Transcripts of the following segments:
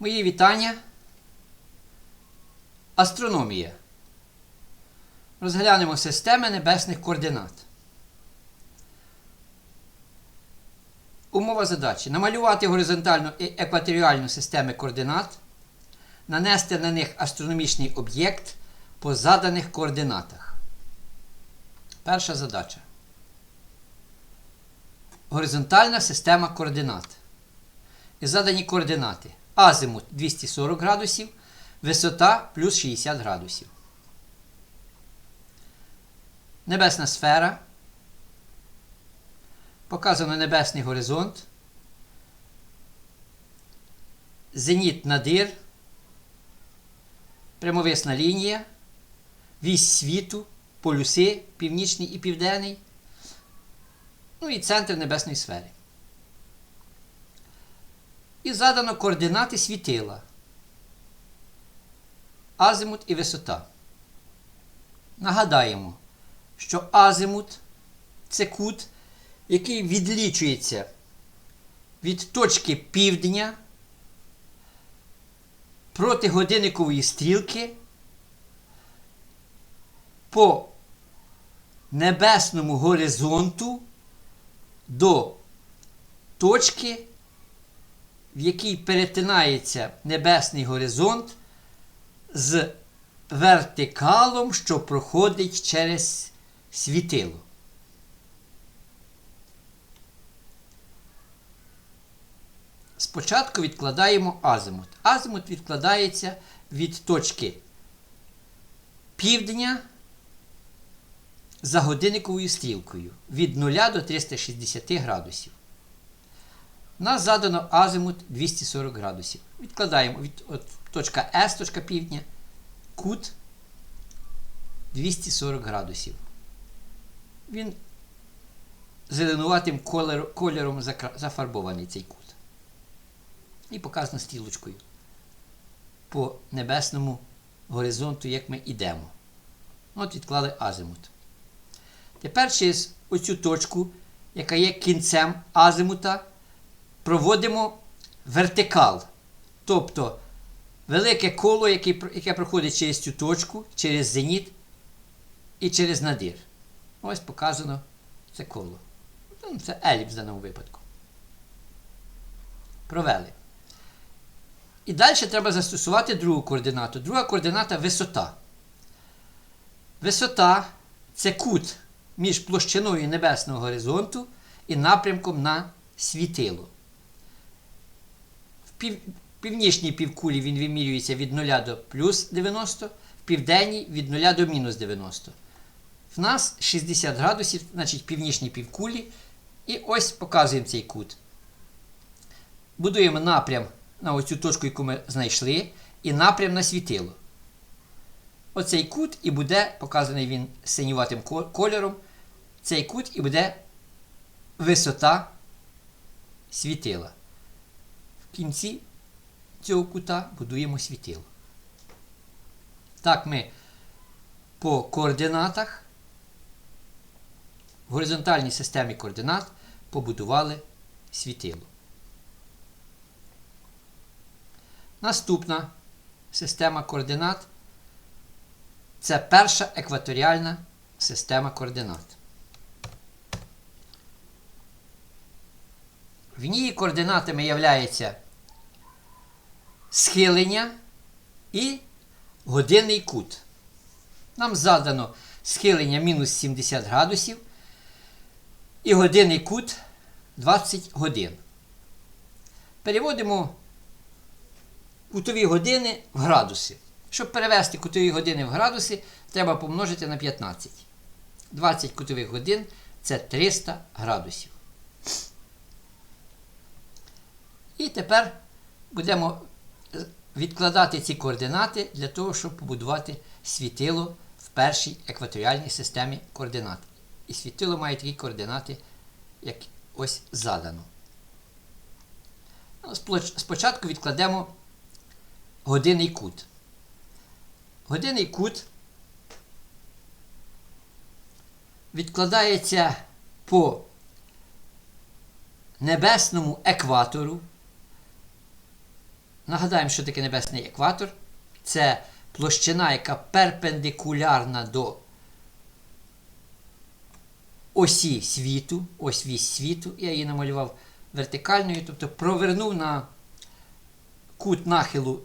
Мої вітання. Астрономія. Розглянемо системи небесних координат. Умова задачі. Намалювати горизонтальну і екваторіальну системи координат, нанести на них астрономічний об'єкт по заданих координатах. Перша задача. Горизонтальна система координат. І задані координати. Азимут 240 градусів, висота плюс 60 градусів. Небесна сфера. Показано небесний горизонт. Зеніт надир. Прямовисна лінія. Вісь світу, полюси північний і південний. Ну і центр небесної сфери. І задано координати світила. Азимут і висота. Нагадаємо, що азимут це кут, який відлічується від точки півдня проти годинникової стрілки по небесному горизонту до точки, в якій перетинається небесний горизонт з вертикалом, що проходить через світило. Спочатку відкладаємо азимут. Азимут відкладається від точки півдня за годинниковою стрілкою від 0 до 360 градусів. Нас задано азимут 240 градусів. Відкладаємо від от, точка С, точка півдня, кут 240 градусів. Він зеленуватим кольором, кольором зафарбований цей кут. І показано стрілочкою по небесному горизонту, як ми йдемо. От відклали азимут. Тепер через оцю точку, яка є кінцем азимута, проводимо вертикал. Тобто велике коло, яке, яке проходить через цю точку, через зеніт і через надир. Ось показано це коло. Ну, Це еліпс в даному випадку. Провели. І далі треба застосувати другу координату. Друга координата висота. Висота це кут між площиною небесного горизонту і напрямком на світило. Пів... північній півкулі він вимірюється від 0 до плюс 90, в південній від 0 до мінус 90. В нас 60 градусів, значить північній півкулі. І ось показуємо цей кут. Будуємо напрям на оцю точку, яку ми знайшли, і напрям на світило. Оцей кут і буде показаний він синюватим кольором. Цей кут і буде висота світила. В кінці цього кута будуємо світило. Так ми по координатах в горизонтальній системі координат побудували світило. Наступна система координат це перша екваторіальна система координат. В ній координатами являється схилення і годинний кут. Нам задано схилення мінус 70 градусів і годинний кут 20 годин. Переводимо кутові години в градуси. Щоб перевести кутові години в градуси, треба помножити на 15. 20 кутових годин це 300 градусів. І тепер будемо відкладати ці координати для того, щоб побудувати світило в першій екваторіальній системі координат. І світило має такі координати, як ось задано. Спочатку відкладемо годинний кут. Годинний кут відкладається по небесному екватору нагадаємо, що таке небесний екватор. Це площина, яка перпендикулярна до осі світу, ось вісь світу. Я її намалював вертикальною, тобто провернув на кут нахилу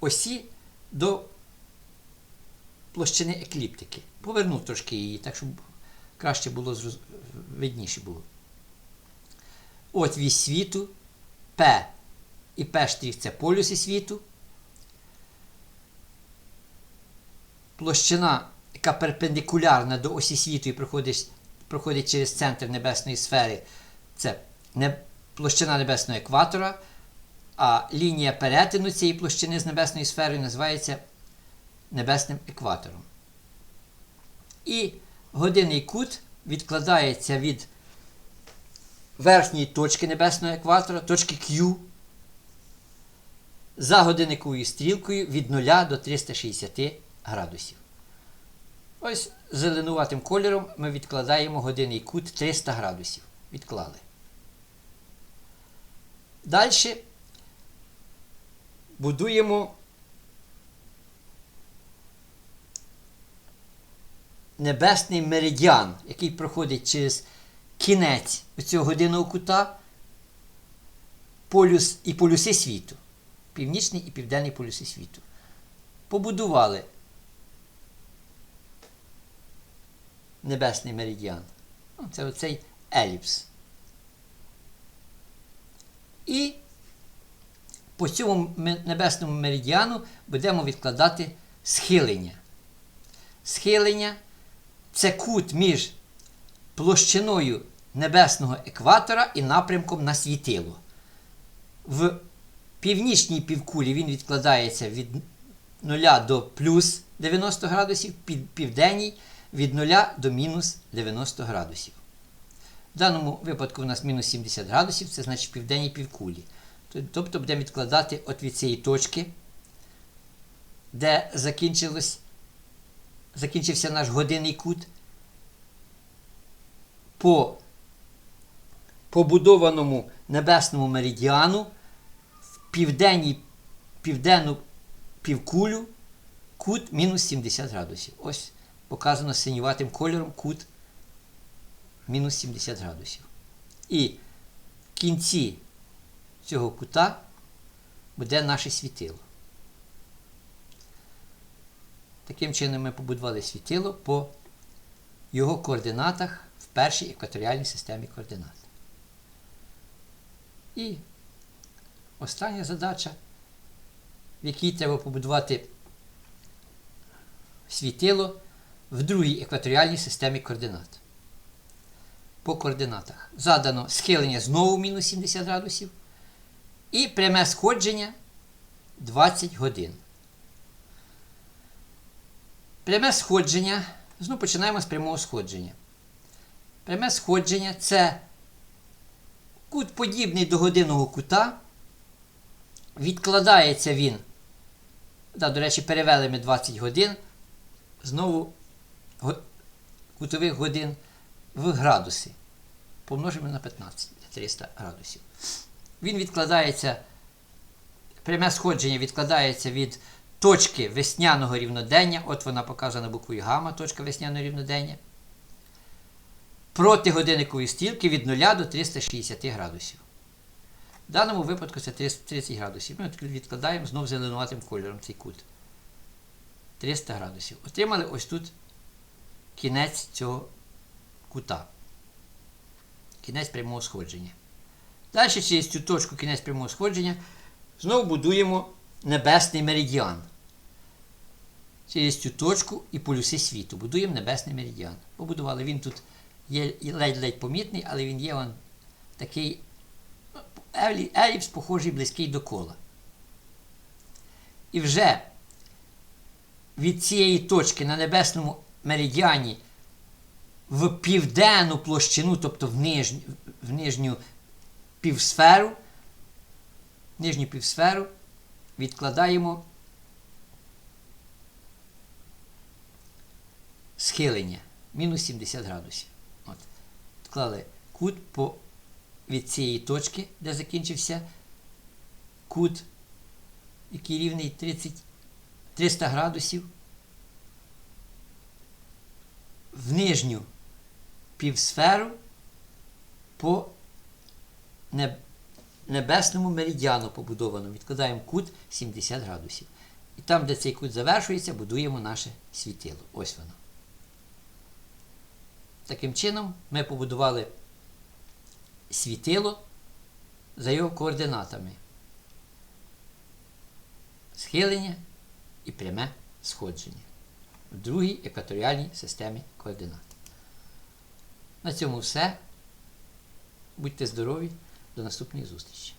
осі до площини екліптики. Повернув трошки її, так щоб краще було видніше було. От вісь світу, P і P' це полюси світу. Площина, яка перпендикулярна до осі світу і проходить, проходить через центр небесної сфери, це не, площина небесного екватора, а лінія перетину цієї площини з небесною сферою називається небесним екватором. І годинний кут відкладається від верхньої точки небесного екватора, точки Q, за годинниковою стрілкою від 0 до 360 градусів. Ось зеленуватим кольором ми відкладаємо годинний кут 300 градусів. Відклали. Далі будуємо небесний меридіан, який проходить через кінець цього годинного кута полюс і полюси світу. Північний і південний полюси світу. Побудували небесний меридіан. Ну, Це оцей еліпс. І по цьому небесному меридіану будемо відкладати схилення. Схилення це кут між площиною небесного екватора і напрямком на світило. В північній півкулі він відкладається від 0 до плюс 90 градусів, під південній від 0 до мінус 90 градусів. В даному випадку у нас мінус 70 градусів, це значить південній півкулі. Тобто будемо відкладати от від цієї точки, де закінчилось, закінчився наш годинний кут, по побудованому небесному меридіану південній, південну півкулю кут мінус 70 градусів. Ось показано синюватим кольором кут мінус 70 градусів. І в кінці цього кута буде наше світило. Таким чином ми побудували світило по його координатах в першій екваторіальній системі координат. І остання задача, в якій треба побудувати світило в другій екваторіальній системі координат. По координатах задано схилення знову мінус 70 градусів і пряме сходження 20 годин. Пряме сходження. Знову починаємо з прямого сходження. Пряме сходження це кут подібний до годинного кута. Відкладається він. Да, До речі, перевели ми 20 годин. Знову го- кутових годин в градуси. Помножимо на 15 300 градусів. Він відкладається, пряме сходження відкладається від точки весняного рівнодення. От вона показана буквою гамма, точка весняного рівнодення. Проти годинникової стрілки від 0 до 360 градусів. В даному випадку це 30 градусів. Ми відкладаємо знов зеленуватим кольором цей кут. 300 градусів. Отримали ось тут кінець цього кута. Кінець прямого сходження. Далі через цю точку кінець прямого сходження знову будуємо небесний меридіан. Через цю точку і полюси світу. Будуємо небесний меридіан. Побудували він тут є ледь-ледь помітний, але він є он такий еліпс, похожий близький до кола. І вже від цієї точки на небесному меридіані в південну площину, тобто в нижню, в нижню півсферу, нижню півсферу відкладаємо схилення мінус 70 градусів. От. Відклали кут по, від цієї точки, де закінчився кут який рівний 30, 300 градусів, в нижню півсферу по небесному меридіану побудовано. Відкладаємо кут 70 градусів. І там, де цей кут завершується, будуємо наше світило. Ось воно. Таким чином, ми побудували світило за його координатами. Схилення і пряме сходження в другій екваторіальній системі координат. На цьому все. Будьте здорові. До наступної зустрічі.